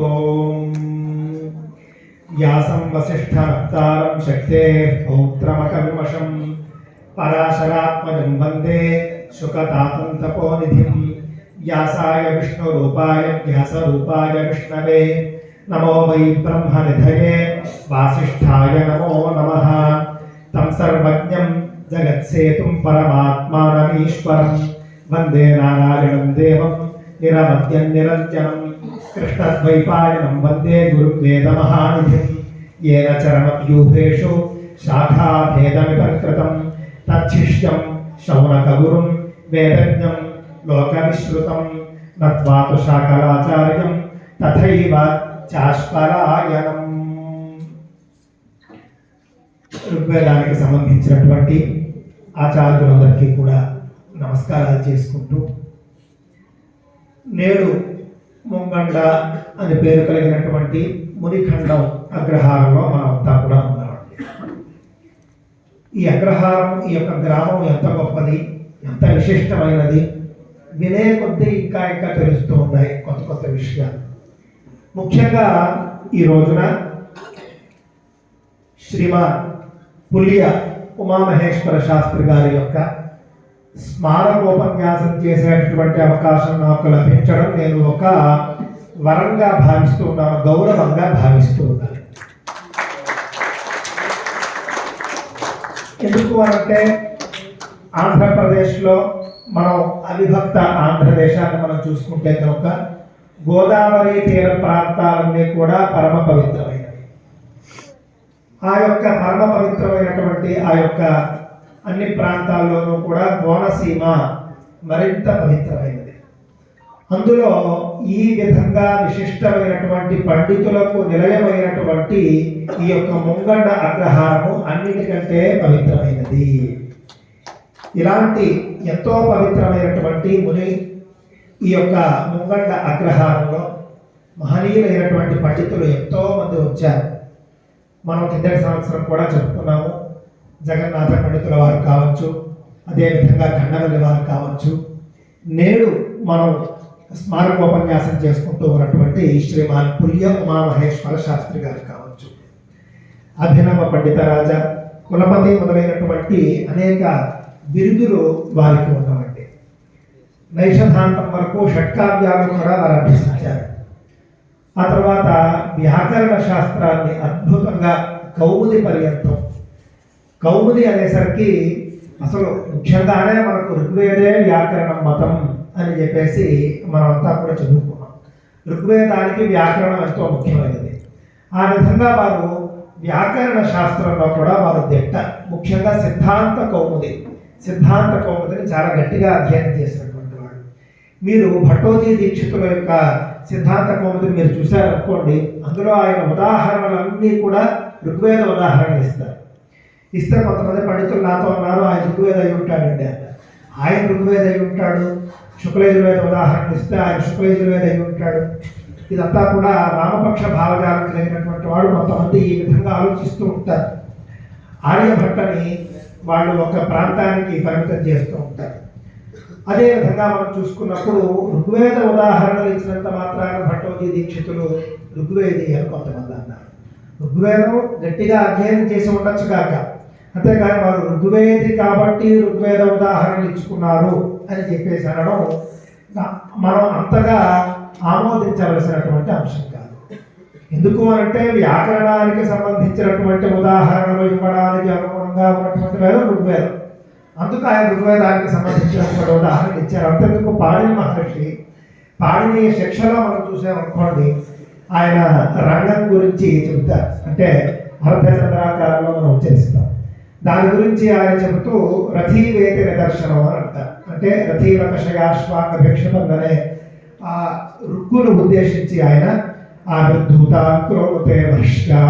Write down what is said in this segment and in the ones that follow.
ఓం వ్యాసం వసిష్ఠనప్తారం శక్తేः పౌత్రమకల్మషం పరాశరాత్మజం వందే శుకతాతం తపోనిధిం. వ్యాసాయ విష్ణురూపాయ వ్యాసరూపాయ విష్ణవే నమో వై బ్రహ్మనిధయే వాసిష్ఠాయ నమో నమః. తం సర్వజ్ఞం జగత్సేతుం పరమాత్మానమీశ్వరం. వందే నారాయణం దేవం నిరవద్యం నిరంజనం. కృష్ణద్వైపాయనం వందే గురువేదమహానిధిం ఏన చరణవ్యూహేషు శాఖాభేదమిపకృతం తచ్చిష్యం శౌనకగురుం వేదజ్ఞం లోకవిశ్రుతం నత్వాతు శాకలాచార్యం తథైవ చాష్పరాయణం ఋగ్వేదానికి సంబంధించినటువంటి ఆచార్యులందరికీ కూడా నమస్కారాలు చేసుకుంటూ నేడు ముంగండ అని పేరు కలిగినటువంటి మునిఖండం అగ్రహారంలో మనమంతా కూడా ఉన్నామండి ఈ అగ్రహారం ఈ యొక్క గ్రామం ఎంత గొప్పది ఎంత విశిష్టమైనది వినే కొద్దీ ఇంకా ఇంకా తెలుస్తూ ఉన్నాయి కొత్త కొత్త విషయాలు. ముఖ్యంగా ఈ రోజున శ్రీమాన్ పులియ ఉమామహేశ్వర శాస్త్రి గారి యొక్క స్మారకోపన్యాసం చేసేటటువంటి అవకాశం నాకు లభించడం నేను ఒక వరంగా భావిస్తూ ఉన్నాను గౌరవంగా భావిస్తూ ఉన్నాను. ఎందుకు అంటే ఆంధ్రప్రదేశ్లో మనం అవిభక్త ఆంధ్రదేశాన్ని మనం చూసుకుంటే కనుక గోదావరి తీర ప్రాంతాలన్నీ కూడా పరమ పవిత్రమైనవి. ఆ యొక్క పరమ పవిత్రమైనటువంటి ఆ యొక్క అన్ని ప్రాంతాల్లోనూ కూడా కోనసీమ మరింత పవిత్రమైనది. అందులో ఈ విధంగా విశిష్టమైనటువంటి పండితులకు నిలయమైనటువంటి ఈ యొక్క ముంగండ అగ్రహారము అన్నిటికంటే పవిత్రమైనది. ఇలాంటి ఎంతో పవిత్రమైనటువంటి ముని ఈ యొక్క ముంగండ అగ్రహారంలో మహనీయులైనటువంటి పండితులు ఎంతో మంది వచ్చారు. మనం కిందటి సంవత్సరం కూడా చెప్పుకున్నాము జగన్నాథ పండితుల వారు కావచ్చు అదేవిధంగా కండవల్లి వారు కావచ్చు నేడు మనం స్మారకోపన్యాసం చేసుకుంటూ ఉన్నటువంటి శ్రీమాన్ పుల్య ఉమామహేశ్వర శాస్త్రి గారు కావచ్చు. అభినవ పండిత రాజా కులపతి మొదలైనటువంటి అనేక బిరుదులు వారికి ఉన్నవండి. నైషధాంతం వరకు షట్కావ్యాలు కూడా వారు అభ్యసించారు. ఆ తర్వాత వ్యాకరణ శాస్త్రాన్ని అద్భుతంగా కౌముది పర్యంతం కౌముది అనేసరికి అసలు ముఖ్యంగానే మనకు ఋగ్వేదే వ్యాకరణం మతం అని చెప్పేసి మనమంతా కూడా చదువుకున్నాం. ఋగ్వేదానికి వ్యాకరణం ఎంతో ముఖ్యమైనది. ఆ విధంగా వారు వ్యాకరణ శాస్త్రంలో కూడా వారు దిట్ట. ముఖ్యంగా సిద్ధాంత కౌముది. సిద్ధాంత కౌముదిని చాలా గట్టిగా అధ్యయనం చేసినటువంటి వాడు. మీరు భట్టోజీ దీక్షితుల యొక్క సిద్ధాంత కౌముదిని మీరు చూశారనుకోండి అందులో ఆయన ఉదాహరణలన్నీ కూడా ఋగ్వేద ఉదాహరణ ఇస్తారు. ఇస్తే కొంతమంది పండితులు నాతో ఉన్నారు ఆయన ఋగ్వేద అయి ఉంటాడండి ఆయన ఋగ్వేద అయి ఉంటాడు శుక్లయజుర్వేద ఉదాహరణ ఇస్తే ఆయన శుక్లయజుర్వేద అయి ఉంటాడు ఇదంతా కూడా వామపక్ష భావజాలం కలిగినటువంటి వాడు కొంతమంది ఈ విధంగా ఆలోచిస్తూ ఉంటారు. ఆర్యభట్టని వాళ్ళు ఒక ప్రాంతానికి పరిమితం చేస్తూ ఉంటారు. అదేవిధంగా మనం చూసుకున్నప్పుడు ఋగ్వేద ఉదాహరణలు ఇచ్చినంత మాత్రాన భట్టోజీ దీక్షితులు ఋగ్వేది అని కొంతమంది అన్నారు. ఋగ్వేదం గట్టిగా అధ్యయనం చేసి ఉండొచ్చు కాక అంతేకాని వారు ఋగ్వేది కాబట్టి ఋగ్వేద ఉదాహరణలు ఇచ్చుకున్నారు అని చెప్పేసి అనడం మనం అంతగా ఆమోదించవలసినటువంటి అంశం కాదు. ఎందుకు అంటే వ్యాకరణానికి సంబంధించినటువంటి ఉదాహరణలు ఇవ్వడానికి అనుగుణంగా ఉన్నటువంటి వేదం ఋగ్వేదం. అందుకు ఆయన ఋగ్వేదానికి సంబంధించినటువంటి ఉదాహరణ ఇచ్చారు. అంతేందుకు పాణిని మహర్షి పాణిని శిక్షలో మనం చూసామనుకోండి ఆయన రంగం గురించి చెబుతారు అంటే అర్ధచంద్రాకారంలో మనం చేస్తాం దాని గురించి ఆయన చెబుతూ రథీవేతి నిదర్శనం అని అంటారు. అంటే రథీవకషయాశ్వాంగ భిక్షపం అనే ఆ రుక్కును ఉద్దేశించి ఆయన ఆ విద్ధూత క్రోతే ఆ,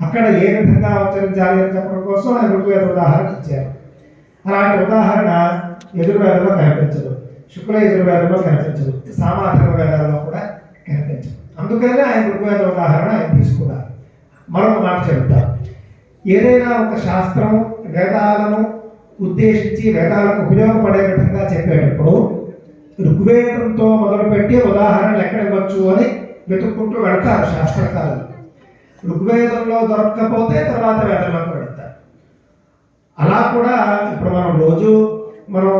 అక్కడ ఏ విధంగా ఉచ్చరించాలి అని చెప్పడం కోసం ఆయన ఋగ్వేద ఉదాహరణ ఇచ్చారు. అలాంటి ఉదాహరణ ఎదుర్వేదంలో కనిపించదు. శుక్ల యజుర్వేదంలో కనిపించదు. సామాధర్మ వేదాల్లో కూడా కనిపించదు. అందుకనే ఆయన ఋగ్వేద ఉదాహరణ ఆయన తీసుకున్నారు. మరొక మాట చెబుతారు ఏదైనా ఒక శాస్త్రం వేదాలను ఉద్దేశించి వేదాలకు ఉపయోగపడే విధంగా చెప్పేటప్పుడు ఋగ్వేదంతో మొదలుపెట్టి ఉదాహరణలు ఎక్కడ ఇవ్వచ్చు అని వెతుక్కుంటూ వెళతారు శాస్త్రకారులు. ఋగ్వేదంలో దొరకకపోతే తర్వాత వేదంలోకి వెళతారు. అలా కూడా ఇప్పుడు మనం రోజు మనం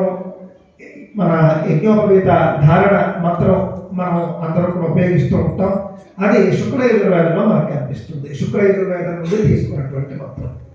మన యజ్ఞోపవీత ధారణ మంత్రం మనం అందరం కూడా ఉపయోగిస్తూ ఉంటాం. అది శుక్ల యజుర్వేదంలో మనకు కనిపిస్తుంది శుక్ల యజుర్వేదం నుండి తీసుకున్నటువంటి మొత్తం